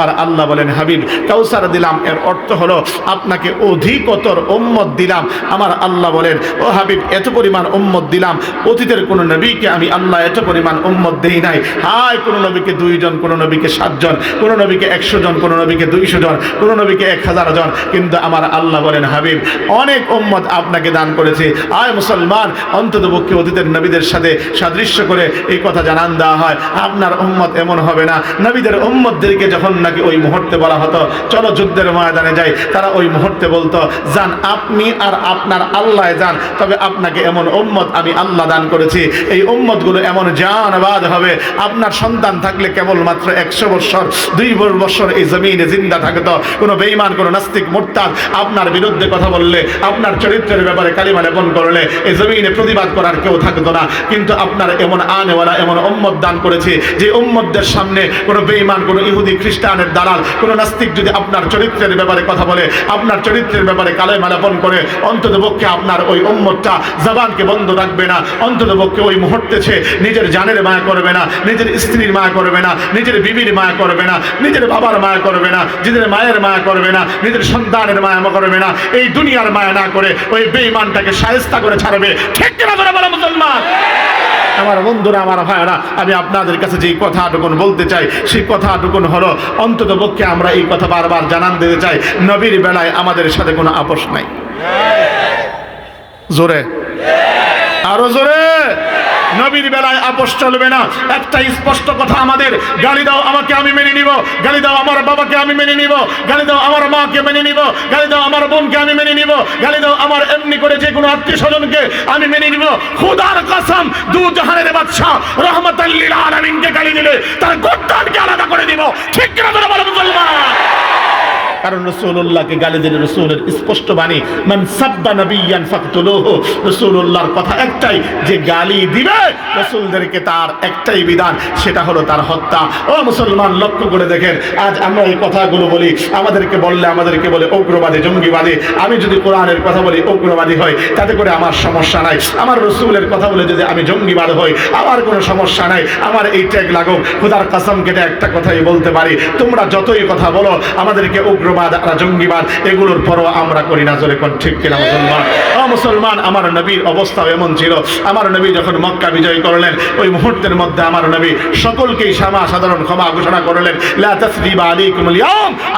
আর আল্লাহ বলেন, হাবিব, কাউসার দিলাম, এর অর্থ হলো আপনাকে অধিকতর উম্মত দিলাম। আমার আল্লাহ বলেন, ও হাবিব, এত পরিমাণ উম্মত দিলাম, অতীতের কোন নবীকে আমি আল্লাহ এত পরিমাণ উম্মত দেই নাই। হায়, কোন নবীকে দুইজন কোন নবীকে সাতজন কোন নবীকে একশো জন, কোন নবীকে দুইশো জন, কোন নবীকে এক হাজার জন। কিন্তু আমার আল্লাহ বলেন, হাবিব, অনেক উম্মত আপনাকে দান করেছে। আয় মুসলমান অন্তত পক্ষে অতীতের নবীদের সাথে সাদৃশ্য করে এই কথা জানান দেওয়া হয়। আপনার উম্মত এমন হবে না। নবীদের উম্মতদেরকে যখন নাকি ওই মুহূর্তে বলা হতো, চলো যুদ্ধের ময়দানে যাই। তারা ওই মুহূর্তে বলতো যান আপনি আর আপনার আল্লাহ যান তবে আপনাকে এমন উম্মত আমি আল্লাহ দান করেছি। এই উম্মতগুলো এমন জানবাদ হবে। আপনার সন্তান থাকলে কেবলমাত্র একশো বৎসর, দুই বছর এই জমিনে জিন্দা থাকতো। কোনো বেইমান কোনো নাস্তিক, মোরতাদ আপনার বিরুদ্ধে কথা বললে, আপনার চরিত্রের ব্যাপারে কালিমা লেপন করলে এই জমিনে প্রতিবাদ করার কেউ থাকতো না। কিন্তু আপনার এমন আনেওয়ালা, এমন উম্মত দান করেছে, যে উম্মতদের সামনে কোনো বেইমান কোনো ইহুদি খ্রিস্টানের দালাল, কোনো নাস্তিক যদি আপনার চরিত্রের ব্যাপারে কথা বলে, আপনার চরিত্রের ব্যাপারে কালেমা লেপন করে অন্তত পক্ষে আপনার ওই উম্মতটা জবানকে বন্ধ রাখবে না অন্তত পক্ষে ওই মুহূর্তে সে নিজের জানের মায়া করবে না, নিজের স্ত্রীর মায়া করবে না, নিজের বিবির মায়া করবে না, নিজের বাবার মায়া করবে না, নিজের মায়ের মায়া করবে না, নিজের সন্তানের মায়া করবে না, এই দুনিয়ার মায়া না করে ওই বেঈমানটাকে সায়স্তা করে ছাড়বে। ঠিক কিনা বলো মুসলমান? আমার বন্ধুরা আমার ভাইরা আমি আপনাদের কাছে যে কথাটুকুন বলতে চাই সেই কথাটুকুন হলো অন্তত পক্ষে আমরা এই কথা বারবার জানান দিতে চাই নবীর বেলায় আমাদের সাথে কোনো আপোষ নাই। জোরে। আরও জোরে। নবীর বেলায় আপোষ চলবে না। একটা স্পষ্ট কথা আমাদের, গালি দাও আমাকে, আমি মেনে নিব। গালি দাও আমার বাবাকে, আমি মেনে নিব। গালি দাও আমার মাকে, মেনে নিব। গালি দাও আমার বোনকে, আমি মেনে নিব। গালি দাও আমার এমনি করে যে কোনো আত্মীয় স্বজনকে, আমি মেনে নিব। খুদার কসম, দু জাহানের বাদশাহ রহমতাল্লিল আলামিনকে গালি দিলে তার গোত্তানকে আলাদা করে দিব। ঠিক কিনা তোরা বলো মুসলমান? কারণ রসুল্লাহকে গালি দিলে রসুলের স্পষ্ট বাণী, মান সাব্বা নবিয়ান ফাকতুলুহু রসুল্লাহর কথা একটাই, যে গালি দিবে রসুলদেরকে তার একটাই বিধান, সেটা হলো তার হত্যা। ও মুসলমান, লক্ষ্য করে দেখেন, আজ আমরা এই কথাগুলো বলি, আমাদেরকে বললে আমাদেরকে বলে উগ্রবাদী, জঙ্গিবাদী। আমি যদি কোরআনের কথা বলি, উগ্রবাদী হয় তাতে করে আমার সমস্যা নাই। আমার রসুলের কথা বলে যদি আমি জঙ্গিবাদ হই, আমার কোনো সমস্যা নাই। আমার এই ট্যাগ লাগুক, খুদার কাসম কেটে একটা কথাই বলতে পারি, তোমরা যতই কথা বলো, আমাদেরকে উগ্রবাদ আর জঙ্গিবাদ, এগুলোর পরও আমরা করি না, জোরে কোন ঠিক কিনা মুসলমান ও মুসলমান, আমার নবীর অবস্থা এমন ছিল। আমার নবী যখন মক্কা বিজয় করলেন, ওই মুহূর্তের মধ্যে আমার নবী সকলকেই সামা সাধারণ ক্ষমা ঘোষণা করলেন।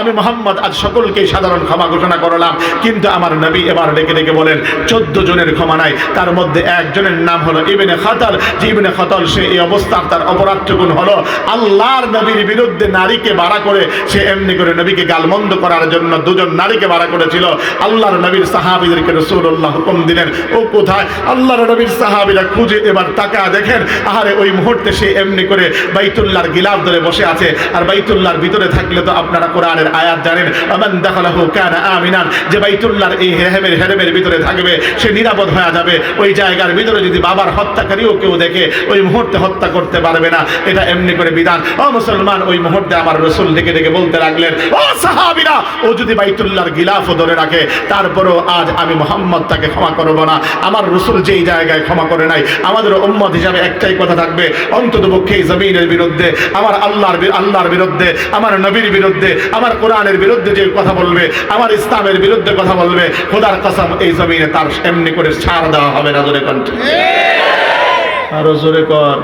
আমি মোহাম্মদ আজ সকলকেই সাধারণ ক্ষমা ঘোষণা করলাম। কিন্তু আমার নবী এবার ডেকে ডেকে বলেন, চোদ্দ জনের ক্ষমা নাই, তার মধ্যে একজনের নাম হলো ইবনে খাতাল। যে ইবনে খাতাল, সে এই অবস্থা তার অপরাধ অপরাধটুকুন হলো। আল্লাহর নবীর বিরুদ্ধে নারীকে বাড়া করে, সে এমনি করে নবীকে গালমন্দ করার জন্য দুজন নারীকে বাড়া করেছিল। আল্লাহর নবীর সাহাবিদেরকে রসুল্লাহ হুকুম দিলেন, ও কোথায়? আল্লাহর নবীর সাহাবিরা খুঁজে এবার তাকা দেখেন, আহারে ওই মুহূর্তে সে এমনি করে বাইতুল্লাহর গিলাফ ধরে বসে আছে। আর বাইতুল্লাহর ভিতরে থাকলে তো আপনারা কোরআনের আয়াত জানেন, আমান দাখালাহু কানা আমিনান যে বাইতুল্লাহর এই হেরেমের হেরেমের ভিতরে থাকবে, সে নিরাপদ হয়ে যাবে। ওই জায়গার ভিতরে যদি বাবার হত্যাকারীও কেউ দেখে, ওই মুহূর্তে হত্যা করতে পারবে না। এটা এমনি করে বিধান। ও মুসলমান, ওই মুহূর্তে আমার রসুল ডেকে ডেকে বলতে লাগলেন, ও সাহাবিরা ও যদি বাইতুল্লাহর গিলাফ ধরে রাখে, তারপরেও আজ আমি মোহাম্মদ তাকে ক্ষমা করব না। আমার রসুল যেই জায়গায় ক্ষমা করে নাই, আমাদের উম্মত হিসাবে একটাই কথা থাকবে, অন্তত পক্ষে এই জমিনের বিরুদ্ধে, আমার আল্লাহর আল্লাহর বিরুদ্ধে, আমার নবীর বিরুদ্ধে, আমার কোরআনের বিরুদ্ধে যে কথা বলবে, আমার ইসলামের বিরুদ্ধে কথা বলবে, খোদার কসম এই জমিনে তার এমনি করে ছাড় দেওয়া হবে না, জোরে কণ্ঠে আরও জোরে কর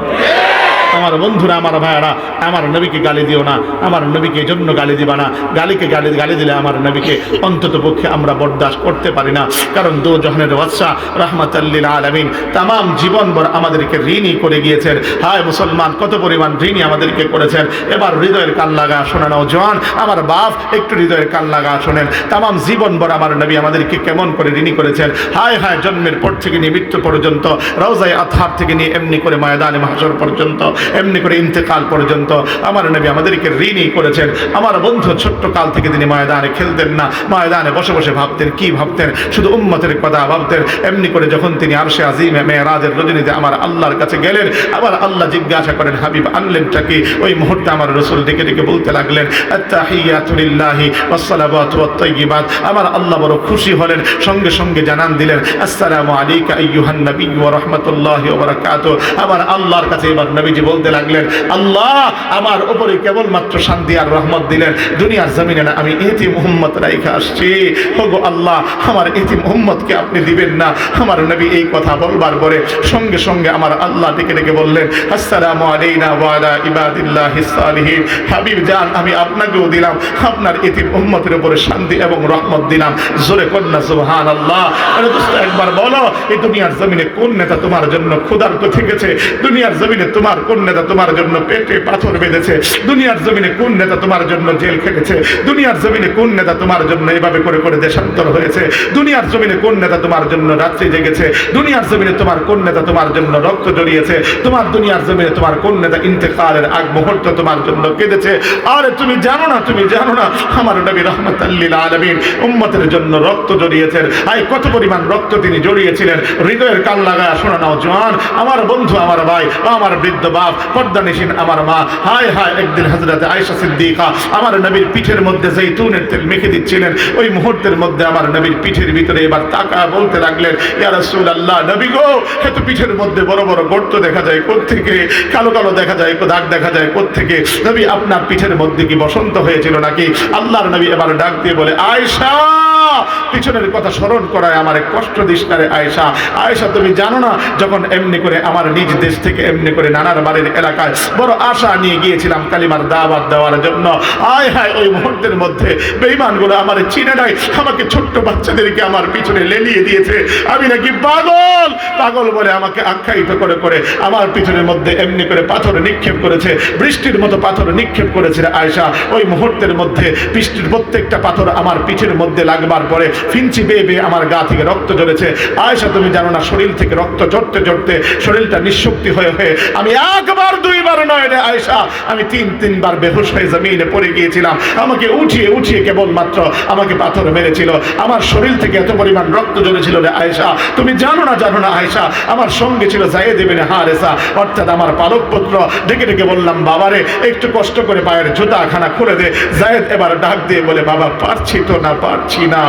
আমার বন্ধুরা, আমার ভাইয়ারা, আমার নবীকে গালি দিও না, আমার নবীকে জন্য গালি দিবা না। গালিকে গালি গালি দিলে আমার নবীকে অন্তত পক্ষে আমরা বরদাস্ত করতে পারি না। কারণ দু জহনের বাদশাহ রহমতাল্লিল আলমিন তাম জীবনভর আমাদেরকে ঋণই করে গিয়েছেন। হায় মুসলমান, কত পরিমাণ ঋণই আমাদেরকে করেছেন। এবার হৃদয়ের কান লাগা শোনেন জওয়ান আমার বাপ একটু হৃদয়ের কান লাগা শোনেন। তাম জীবনভর আমার নবী আমাদেরকে কেমন করে ঋণী করেছেন? হায় হায়, জন্মের পর থেকে নিয়ে মৃত্যু পর্যন্ত, রওজায় আথার থেকে নিয়ে এমনি করে ময়দানে মাহাসর পর্যন্ত এমনি করে ইন্তেকাল পর্যন্ত আমার নবী আমাদেরকে ঋণই করেছেন। আমার বন্ধু ছোট্ট কাল থেকে তিনি ময়দানে খেলতেন না। ময়দানে বসে বসে ভাবতেন, কি ভাবতেন? শুধু উম্মতের কথা ভাবতেন। এমনি করে যখন তিনি আরশে আজিমে মেয়েরাজের রজনীতে আমার আল্লাহর কাছে গেলেন আবার আল্লাহ জিজ্ঞাসা করেন, হাবিব আনলেনটা কি? ওই মুহূর্তে আমার রসুল ডেকে ডেকে বলতে লাগলেন আমার আল্লাহ বড় খুশি হলেন, সঙ্গে সঙ্গে জানান দিলেন, আসসালামু আলাইকা আইয়ুহান নবী ওয়া রাহমাতুল্লাহি ওয়া বারাকাতুহু। আমার আল্লাহর কাছে এবার নবীজি বলতে বলতে লাগলেন, আল্লাহ, আমার উপরে কেবলমাত্র শান্তি আর রহমত দিলেন। দুনিয়ার জমিনে না, আমি এটি মোহাম্মদ রাইখা আসছি। ওগো আল্লাহ, আমার এটি মোহাম্মদকে আপনি দিবেন না। আমার নবী এই কথা বলবার পরে সঙ্গে সঙ্গে আমার আল্লাহ ডেকে ডেকে বললেন, আসসালামু আলাইনা ওয়া আলা ইবাদিল্লাহিস সালিহিন। হাবিব জান, আমি আপনাকেও দিলাম, আপনার এটি উম্মতের উপরে শান্তি এবং রহমত দিলাম। জোরে কন্যা আরে দোস্ত, একবার বলো, এই দুনিয়ার জমিনে কোন নেতা তোমার জন্য ক্ষুধার্ত থেকেছে? দুনিয়ার জমিনে তোমার কোন নেতা তোমার জন্য পেটে পাথর বেঁধেছে? দুনিয়ার জমিনে কোন নেতা তোমার জন্য জেল খেটেছে? দুনিয়ার জমিনে কোন নেতা তোমার জন্য এভাবে করে করে দেশান্তর হয়েছে? দুনিয়ার জমিনে কোন নেতা তোমার জন্য রাত্রি জেগেছে? দুনিয়ার জমিনে তোমার কোন নেতা তোমার জন্য রক্ত জড়িয়েছে তোমার দুনিয়ার জমিনে তোমার কোন নেতা ইন্তেকালের আগ মুহূর্ত তোমার জন্য কেঁদেছে? আরে তুমি জানো না, তুমি জানো না, আমার নবী রহমতাল্লিল আলমিন উম্মতের জন্য রক্ত জড়িয়েছেন আই কত পরিমাণ রক্ত তিনি জড়িয়েছিলেন হৃদয়ের কান লাগায় শোনা নাও, জোয়ান। আমার বন্ধু, আমার ভাই, আমার বৃদ্ধ বাপ পর্দানিসীন আমার মা। হায় হায়, একদিন হজরত আয়েশা সিদ্দিকা আমার নবীর পিঠের মধ্যে জৈতুনের তেল মেখে দিচ্ছিলেন। ওই মুহূর্তের মধ্যে আমার নবীর পিঠের ভিতরে এবার তাকা বলতে লাগলেন, ইয়া রাসূলুল্লাহ, নবী গো এত পিঠের মধ্যে বড় বড় গর্ত দেখা যায় কোত্থেকে? কালো কালো দেখা যায়, দাগ দেখা যায় কোত্থেকে? নবী, আপনার পিঠের মধ্যে কি বসন্ত হয়েছিল নাকি? আল্লাহর নবী এবার ডাক দিয়ে বলে, আয়েশা, পিছনের কথা স্মরণ করায় আমার কষ্ট দিস না রে আয়েশা। আয়েশা, তুমি জানো না, যখন এমনি করে আমার নিজ দেশ থেকে এমনি করে নানার বাড়ির এলাকায় বড় আশা নিয়ে গিয়েছিলাম কালিমার দাওয়াত দেওয়ার জন্য। আয় হায়, ওই মুহূর্তের মধ্যে বেইমানগুলো আমার চিনে নাই। আমাকে ছোট্ট বাচ্চাদেরকে আমার পিছনে লেলিয়ে দিয়েছে। আমি নাকি পাগল? পাগল বলে আমাকে আখ্যায়িত করে করে আমার পিছনের মধ্যে এমনি করে পাথর নিক্ষেপ করেছে। বৃষ্টির মতো পাথর নিক্ষেপ করেছে রে আয়েশা। ওই মুহূর্তের মধ্যে বৃষ্টির প্রত্যেকটা পাথর আমার পিঠের মধ্যে লাগবার পরে ফিঞ্চি বেয়ে বেয়ে আমার গা থেকে রক্ত ঝরেছে। আয়েশা, তুমি জানো না, শরীর থেকে রক্ত ঝরতে ঝরতে শরীরটা নিঃশক্তি হয়ে হয়ে আমি একবার দুইবার নয় রে আয়েশা। আমি তিন, তিনবার বেহুশ হয়ে জমিনে পড়ে গিয়েছিলাম। আমাকে উঠিয়ে উঠিয়ে কেবলমাত্র আমাকে পাথর মেরেছিল। আমার শরীর থেকে এত পরিমাণ রক্ত ঝরেছিল রে আয়েশা। তুমি জানো না জানো না আয়েশা, আমার সঙ্গে ছিল জায়েদ ইবনে হারেসা। অর্থাৎ আমার পালক পুত্র। ডেকে ডেকে বললাম, বাবারে, একটু কষ্ট করে পায়ের জুতা খানা খুলে দে। জায়েদ এবার ডাক দিয়ে বলে, বাবা, পারছি তো না, পারছি না।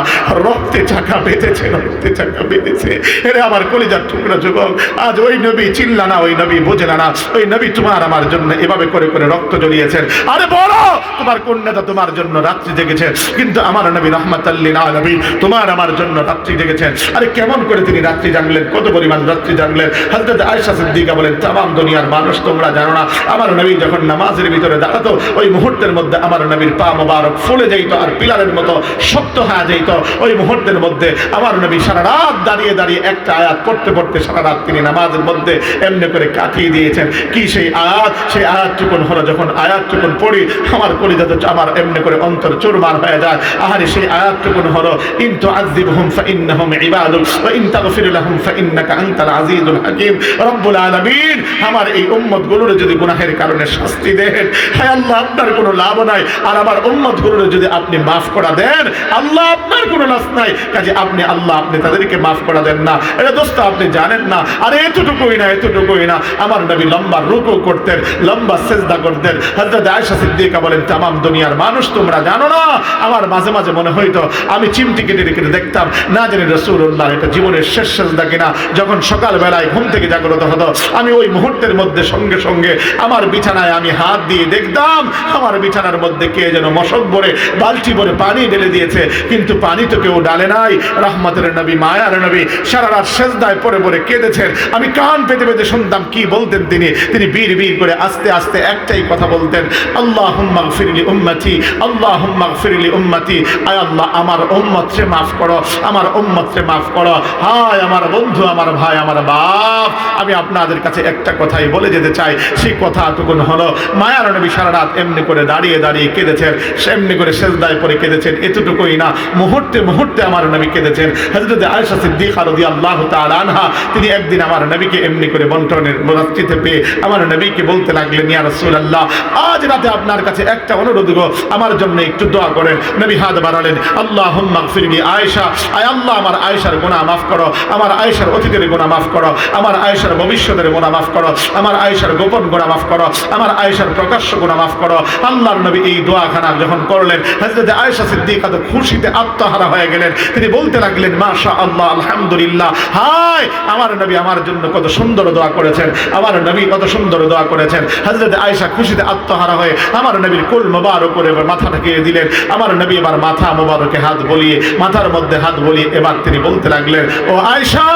রক্তে চাকা বেঁধেছে, রক্তে চাকা বেঁধেছে। এরে আমার কলিজার টুকরা যুবক, আজ ওই নবী চিল্লা না, ওই নবী বোঝে না ওই নবী তোমার আমার জন্য এভাবে করে করে রক্ত জড়িয়েছেন আরে বলো, তোমার কন্যাটা তোমার জন্য রাত্রি জেগেছে? কিন্তু আমার নবী রহমাতাল্লিল নবী তোমার আমার জন্য রাত্রি জেগেছেন। আরে কেমন করে তিনি রাত্রি জানলেন কত পরিমাণ রাত্রি জানলেন হযরত আয়েশা সিদ্দিকা বলেন, তামাম দুনিয়ার মানুষ তোমরা জানো না। আমার নবী যখন নামাজের ভিতরে দাঁড়াতো, ওই মুহূর্তের মধ্যে আমার নবীর পা মোবারক ফুলে যাইতো আর পিলারের মতো শক্ত হয়ে যাইতো। ওই মুহূর্তের মধ্যে আমার নবী সারা রাত দাঁড়িয়ে দাঁড়িয়ে একটা আয়াত পড়তে পড়তে সারা রাত তিনি নামাজের মধ্যে এমনি করে কাটিয়ে দিয়েছেন। কি সেই আয়াত, সেই আয়াতটুকুন হলো যখন আয়াতটুকুন পড়ি, আমার কলিজাতে আমার এমনি করে অন্তর চুরমার হয়ে যায়। আহারে সেই আয়াতটুকুন হলো, ইন তুআযিবহুম ফাইন্নাহুম ইবাদুক, ওয়া ইন তাগফির লাহুম ফাইন্নাকা আনতাল আজিজুল হাকীম। রব্বুল আলামিন, আমার এই উম্মতগুলোর যদি গুনাহের কারণে শাস্তি দেন হে আল্লাহ, আপনার কোনো লাভ নাই। আর আমার উম্মতগুলোর যদি আপনি মাফ করা দেন, আল্লাহ আপনার কোনো লাভ নাই। কাজে আপনি, আল্লাহ আপনি তাদেরকে মাফ করা দেন না। এটা দোস্ত, আপনি জানেন না। আরে এতটুকুই না এতটুকুই না। আমার নবী লম্বা রুকু করতেন, লম্বা সেজদা করতেন। হযরত আয়েশা সিদ্দিকা বলেন, তামাম দুনিয়ার মানুষ তোমরা জানো না? আমার মাঝে মাঝে মনে হইতো, আমি চিমটি কেটে কেটে দেখতাম, না জানি রসুল্লাহ এটা জীবনের শেষ সেজদা কিনা? যখন সকাল বেলায় ঘুম থেকে জাগ্রত হতো, আমি ওই মুহূর্তের মধ্যে সঙ্গে সঙ্গে আমার বিছানায় আমি হাত দিয়ে দেখতাম, আমার বিছানার মধ্যে কে যেন মশক ভরে, বালতি ভরে পানি ঢেলে দিয়েছে। কিন্তু পানি তো কেউ ডালে নাই। রহমতের নবী, মায়ার নবী, সারা রাত সেজদায় পরে পরে কেঁদেছেন। আমি কান পেতে পেতে শুনতাম, কি বলতেন তিনি? তিনি বীর বীর করে আস্তে আস্তে একটাই কথা বলতেন আল্লাহ ফিরলি উম্মতি আল্লাহ হুম্মা ফিরলি উম্মতি। আয় আল্লাহ, আমার উম্মতকে মাফ করো, আমার উম্মতকে মাফ করো। হায় আমার বন্ধু, আমার ভাই, আমার বাপ, আমি আপনাদের কাছে একটা কথাই বলে যেতে চাই, সেই কথাটুকুন হলো, মায়ার নবী সারা রাত এমনি করে দাঁড়িয়ে দাঁড়িয়ে কেঁদেছেন এমনি করে সেজদায় পরে কেঁদেছেন, এতটুকুই না, মুহূর্তে মুহূর্তে আমার নবী কেঁদেছেন। হযরত আয়েশা সিদ্দিকা রাদিয়াল্লাহু তাআলা আনহা, তিনি একদিন আমার নবীকে এমনি করে বন্টনের রাত্রিতে পেয়ে আমার নবীকে বলতে লাগলেন, ইয়া রাসূলুল্লাহ, আজ রাতে আপনার কাছে একটা অনুরোধ গো। আমার জন্য একটু দোয়া করেন। নবী হাত বাড়ালেন, আল্লাহুম্মা গফিরলি আয়েশা। আয় আল্লাহ, আমার আয়েশার গুনাহ মাফ করো। আমার আয়েশার অতীতের গুনাহ মাফ করো। আমার আয়েশার ভবিষ্যতের গুনাহ মাফ করো। আমার আয়েশার গোপন গুনাহ মাফ করো। আমার আয়েশার প্রকাশ্য গুনাহ মাফ করো। আল্লাহর নবী এই দোয়াখানা যখন করলেন, হযরত আয়েশা সিদ্দিকা তো খুশিতে আত্মহারা হয়ে গেলেন। তিনি বলতে লাগলেন মাশা আল্লাহ আলহামদুলিল্লাহ। হায়, আমার নবী আমার জন্য কত সুন্দর দোয়া করেছেন। আমার নবী কত সুন্দর দোয়া করেছেন। হজরত আয়েশা খুশিতে আত্মহারা হয়ে আমার নবীর কুল মোবারক করে এবার মাথা ঢাকিয়ে দিলেন। আমার নবী এবার মাথা মোবারকে হাত বলিয়ে, মাথার মধ্যে হাত বলিয়ে এবার তিনি বলতে লাগলেন, ও আয়েশা,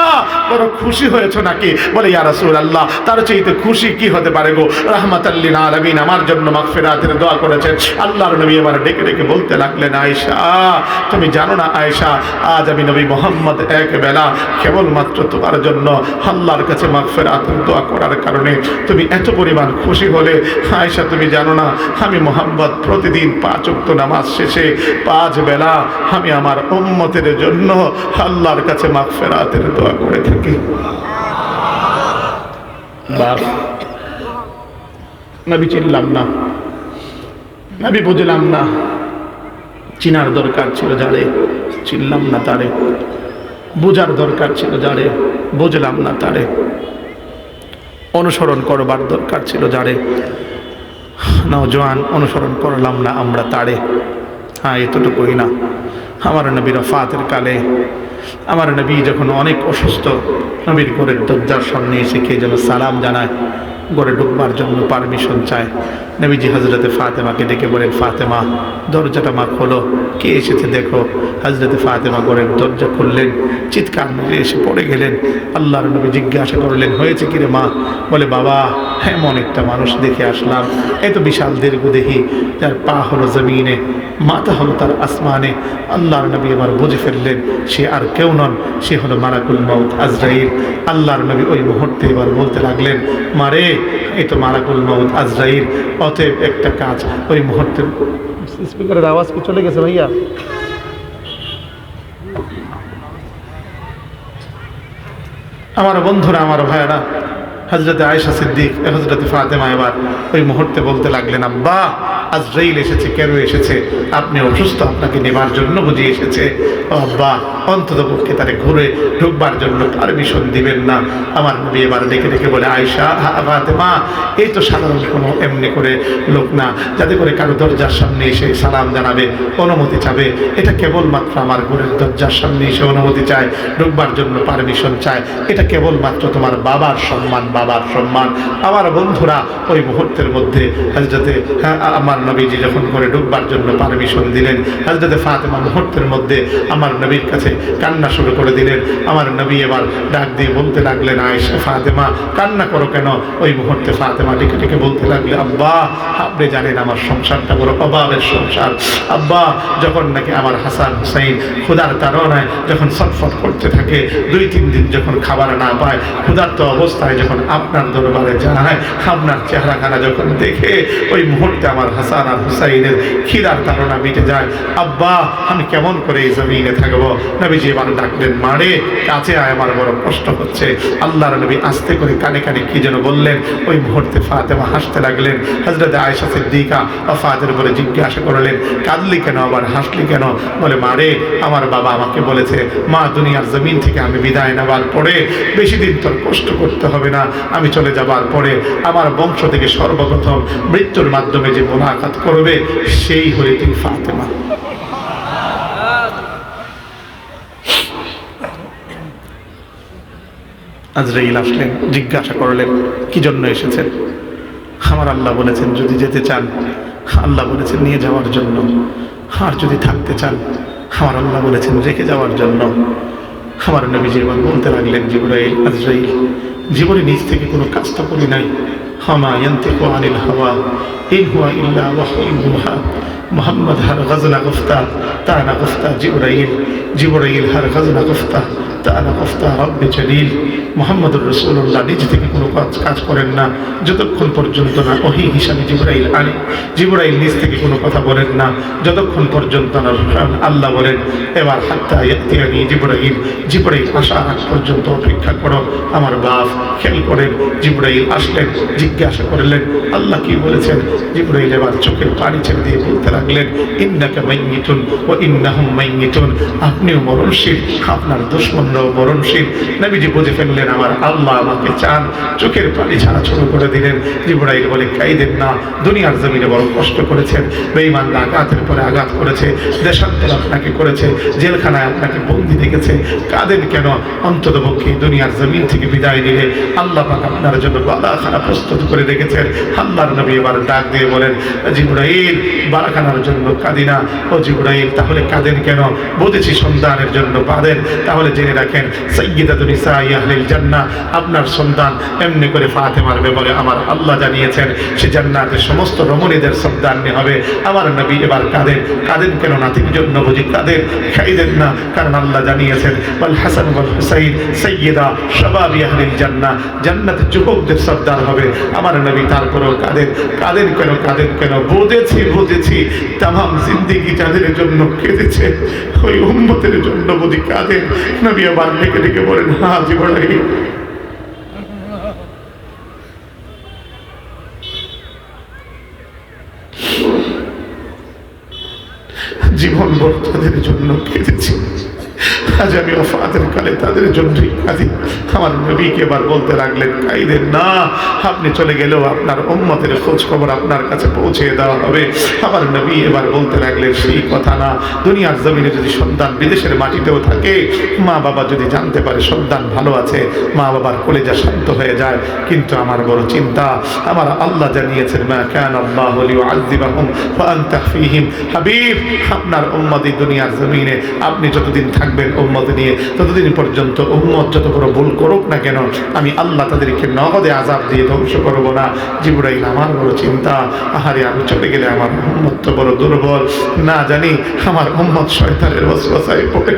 বড় খুশি হয়েছো নাকি? বলে, ইয়া রাসূল আল্লাহ তার চাইতে খুশি কি হতে পারে গো? রাহমাতাল্লিল আলামিন আমার জন্য মাগফিরাতের দোয়া করেছেন। আল্লাহর নবী এবার ডেকে ডেকে বলতে লাগলেন, আয়েশা, তুমি জানো না আয়েশা, আজ আমি নবী মোহাম্মদ এক বেলা কেবলমাত্র তোমার জন্য আল্লাহর কাছে মাগফিরাতের দোয়া করার কারণে তুমি এত পরিমাণ খুশি হলে, আয়েশা, তুমি জানো না, আমি মোহাম্মদ প্রতিদিন পাঁচ উক্ত নামাজ শেষে পাঁচ বেলা আমি আমার উম্মতের জন্য আল্লাহর কাছে মাগফিরাতের দোয়া করে থাকি। নবী চিনলাম না, নবী বুঝলাম না, চিনার দরকার ছিল যারে, চিনলাম না তারে, বোঝার দরকার ছিল যারে, বুঝলাম না তারে। অনুসরণ করবার দরকার ছিল যারে। নওজোয়ান অনুসরণ করলাম না আমরা তারে। হ্যাঁ এতটুকুই না। আমার নবীর ফাতের কালে, আমার নবী যখন অনেক অসুস্থ, নবীর ঘরের দরজার সামনে এসে কে যেন সালাম জানায় ঘরে ঢুকবার জন্য পারমিশন চায়। নবীজি হজরতে ফাতেমাকে ডেকে বলেন, ফাতেমা, দরজাটা মা খোলো। কে এসেছে দেখো? হজরতে ফাতেমা ঘরের দরজা খুললেন। চিৎকার মেরে এসে পড়ে গেলেন। আল্লাহর নবী জিজ্ঞাসা করলেন, হয়েছে কিরে মা? বলে, বাবা, এমন একটা মানুষ দেখে আসলাম। এত বিশাল দীর্ঘদেহী। যার পা হলো জমিনে, মাথা হলো তার আসমানে। আল্লাহর নবী এবার বুঝে ফেললেন, সে আর কেউ নন, সে হলো মারাকুল মৌত আজরাইল। আল্লাহর নবী ওই মুহূর্তে এবার বলতে লাগলেন মারে এই তো মালাকুল মৌত আজরাইল, অতএব একটা কাজ, ওই মুহূর্তে স্পিকারের আওয়াজ কি চলে গেছে ভাইয়া? আমার বন্ধুরা, আমার ভাইয়েরা হজরতে আয়েশা সিদ্দিক হজরতে ফাতেমা এবার ওই মুহূর্তে বলতে লাগলেন, আব্বা আজরাইল এসেছে কেন এসেছে আপনি অসুস্থ আপনাকে নেবার জন্য বুঝিয়ে এসেছে। আব্বা অন্তত পক্ষে তারে ঘুরে ঢুকবার জন্য পারমিশন দিবেন না। আমার নবী এবার ডেকে ডেকে বলে আয়েশা হা- ফাতেমা এই তো সাধারণ কোনো এমনি করে লোক না যাতে করে কারও দরজার সামনে এসে সালাম জানাবে অনুমতি চাবে। এটা কেবলমাত্র আমার ঘরের দরজার সামনে এসে অনুমতি চায় ঢুকবার জন্য পারমিশন চায়। এটা কেবলমাত্র তোমার বাবার সম্মান বাবার সম্মান। আমার বন্ধুরা ওই মুহূর্তের মধ্যে যাতে হ্যাঁ, আমার নবীজি যখন করে ডুববার জন্য পারমিশন দিলেন হাজরতে ফাতেমা মুহূর্তের মধ্যে আমার নবীর কাছে কান্না শুরু করে দিলেন। আমার নবী এবার ডাক দিয়ে বলতে লাগলেন, আয়েশা, ফাতেমা, কান্না করো কেন? ওই মুহূর্তে ফাতেমা ডেকে ডেকে বলতে লাগলে, আব্বা, আপনি জানেন আমার সংসারটা বড় অভাবের সংসার। আব্বা, যখন নাকি আমার হাসান হুসাইন ক্ষুধার তাড়নায় যখন ছটফট করতে থাকে, দুই তিন দিন যখন খাবার না পায়, ক্ষুধার্ত অবস্থায় যখন আপনার দরবারে যায়, আপনার চেহারা চেহারাখানা যখন দেখে, ওই মুহূর্তে আমার হাসান আর হুসাইনের খিদার তাড়না মিটে যায়। আব্বা, আমি কেমন করে এই জমিনে থাকব? নবীজি এবার ডাকলেন মারে কাছে আয়, আমার বড় কষ্ট হচ্ছে। আল্লাহর নবী আস্তে করে কানে কানে কি যেন বললেন, ওই মুহূর্তে ফাতেমা হাসতে লাগলেন। হজরত আয়েশা সিদ্দিকা ফাদের বলে জিজ্ঞাসা করলেন, কাঁদলি কেন আবার? হাসলি কেন? বলে মারে আমার বাবা আমাকে বলেছে, মা, দুনিয়ার জমিন থেকে আমি বিদায় নেবার পরে বেশি দিন তোর কষ্ট করতে হবে না, আমি চলে যাবার পরে আমার বংশ থেকে সর্বপ্রথম মৃত্যুর মাধ্যমে যে মোলাকাত করবে, সেই হলে তুই ফাতেমা। আজরাইল আসলেন, জিজ্ঞাসা করলেন, কি জন্য এসেছেন? আমার আল্লাহ বলেছেন, যদি যেতে চান, আল্লাহ বলেছেন নিয়ে যাওয়ার জন্য। আর যদি থাকতে চান, আমার আল্লাহ বলেছেন রেখে যাওয়ার জন্য। আমার নবী জীবন বলতে লাগলেন, জিবরাইল, আজরাইল, জীবনে নিজ থেকে কোনো কাজটা করি নাই। হামা মোহাম্মদ গজনা গুফতা, তানা গুফতা জিবরাইল। জিবরাইল হার গজনা গুফতা, তানা গুফতা জলিল। মোহাম্মদুর রসুল্লাহ নিজ থেকে কোনো কাজ কাজ করেন না। যতক্ষণ পর্যন্ত না ওহি হিসাবে জিবরাইল আনে, জিবরাইল নিজ থেকে কোনো কথা বলেন না। যতক্ষণ পর্যন্ত না আল্লাহ বলেন, এবার হাত্তা ইয়াতিয়ানি জিবরাইল। জিবরাইল আগ পর্যন্ত অপেক্ষা করো। আমার বাপ খেয়াল করেন, জিবরাইল আসলেন জিজ্ঞাসা করলেন, আল্লাহ কি বলেছেন? জিবরাইল এবার চোখের পানি ছেড়ে দিয়ে বলতে লাগলেন, ইন্নাকে মাইমিতুন ও ইন্নাহুম মাইমিতুন আপনিও মরণশীল, আপনার দুশ্মনরাও মরণশীল। নবীজি বুঝে ফেললেন, আমার আল্লাহ আমাকে চান। চোখের পানি ছাড়া শুরু করে দিলেন। জিবরাইল বলে, কাইদেন না, দুনিয়ার জমিনে বড় কষ্ট করেছেন, বেঈমান আঘাতের পরে আঘাত করেছে, দেশান্তর আপনাকে করেছে, জেলখানায় আপনাকে বন্দি রেখেছে কাঁদেন কেন? অন্তত পক্ষে দুনিয়ার জমিন থেকে বিদায় নিলে আল্লাহ পাক আপনার জন্য বালা খানা প্রস্তুত প্রস্তুত করে রেখেছেন। আল্লাহর নবী এবার ডাক দিয়ে বলেন, জিব্রাইল, বারাখানার জন্য কাদিনা ও জিব্রাইল, তাহলে কাঁদেন কেন? বুঝেছি সন্তানের জন্য বাঁধেন। তাহলে জেনে রাখেন সৈয়দাতুল নিসা আহলিল জান্নাহ, আপনার সন্তান এমনি করে ফাতেমার ব্যাপারে আমার আল্লাহ জানিয়েছেন। সে জান্নাতের সমস্ত রমণীদের সন্তান নিয়ে হবে। আমার নবী এবার কাঁদেন। কাঁদেন কেন না? নাতির জন্য বুঝি কাঁদেন, খাইদেন না। কারণ আল্লাহ জানিয়েছেন, ওয়াল হাসান ওয়াল হুসাইন সৈয়দা শাবাবি আহলিল জান্নাহ। জান্নাতের যুবকদের সর্দার হবে। আমার নবী তারপরেও কাঁদেন কাঁদেন কেন কাঁদেন কেন? বুঝেছি বুঝেছি। তামাম জিন্দিগি যাদের জন্য কেঁদেছে, ওই উম্মতের জন্য বুঝি কাঁদেন। নবী আবার ডেকে ডেকে বলেন জীবনাই জীবন ভর তাদের জন্য কেঁদেছি। আজ আমি অফাতের কালে তাদের জন্যই কাঁদি আমার নবীকে এবার বলতে লাগলেন, কাইদের না, আপনি চলে গেলেও আপনার উম্মতের খোঁজ খবর আপনার কাছে পৌঁছে দেওয়া হবে। আমার নবী এবার বলতে লাগলেন, সেই কথা না। দুনিয়ার জমিনে যদি সন্তান বিদেশের মাটিতেও থাকে মা বাবা যদি জানতে পারে সন্তান ভালো আছে মা বাবার কলেজা শান্ত হয়ে যায়। কিন্তু আমার বড় চিন্তা, আমার আল্লাহ জানিয়েছেন, মা কেন আল্লাহ আল্লাহুম ফাআনতা ফীহিম হাবিব। আপনার উম্মত দুনিয়ার জমিনে, আপনি যতদিন থাকবেন উম্মত নিয়ে ততদিন পর্যন্ত উম্মত যত বড় ভুল করুক না কেন, আমি আল্লাহ তাদেরকে নগদে আজাব দিয়ে ধ্বংস করব না। জিবরাইল আমার বড় চিন্তা, আহারে, আমি চলে গেলে আমার উম্মত তো বড় দুর্বল। না জানি, আমার উম্মত শয়তানের বসবাসায় পড়ে।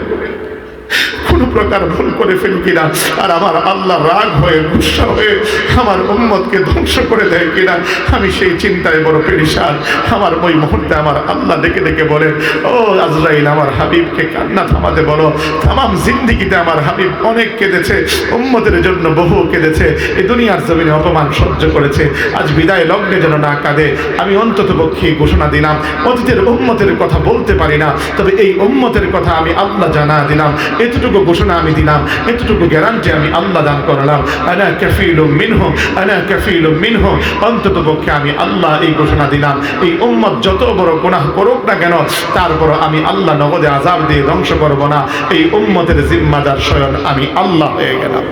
কোনো প্রকার ভুল করে ফেলি কিনা আর আমার আল্লাহ রাগ হয়ে, গুসা হয়ে আমার উম্মতকে ধ্বংস করে দেয় কিনা, আমি সেই চিন্তায় বড় পেরিসান আমার ওই মুহূর্তে আমার আল্লাহ ডেকে ডেকে বলেন, ও আজরাইল, আমার হাবিবকে কান্না থামাতে বলো। তামাম জিন্দিগিতে আমার হাবিব অনেক কেঁদেছে, উম্মতের জন্য বহু কেঁদেছে। এই দুনিয়ার জমিনে অপমান সহ্য করেছে। আজ বিদায় লগ্নে যেন না কাঁদে। আমি অন্তত পক্ষে ঘোষণা দিলাম। অতীতের উম্মতের কথা বলতে পারি না, তবে এই উম্মতের কথা আমি আল্লাহ জানা দিলাম। এতটুকু ঘোষণা আমি দিলাম, এতটুকু গ্যারান্টি আমি আল্লাহ দান করলাম। আনা কাফিলু মিনহু, আনা কাফিলু মিনহু। অন্তত পক্ষে আমি আল্লাহ এই ঘোষণা দিলাম। এই উম্মত যত বড় গুনাহ করুক না কেন তারপর আমি আল্লাহ নগদে আজাব দিয়ে ধ্বংস করব না। এই উম্মতের জিম্মাদার স্বয়ং আমি আল্লাহ হয়ে গেলাম।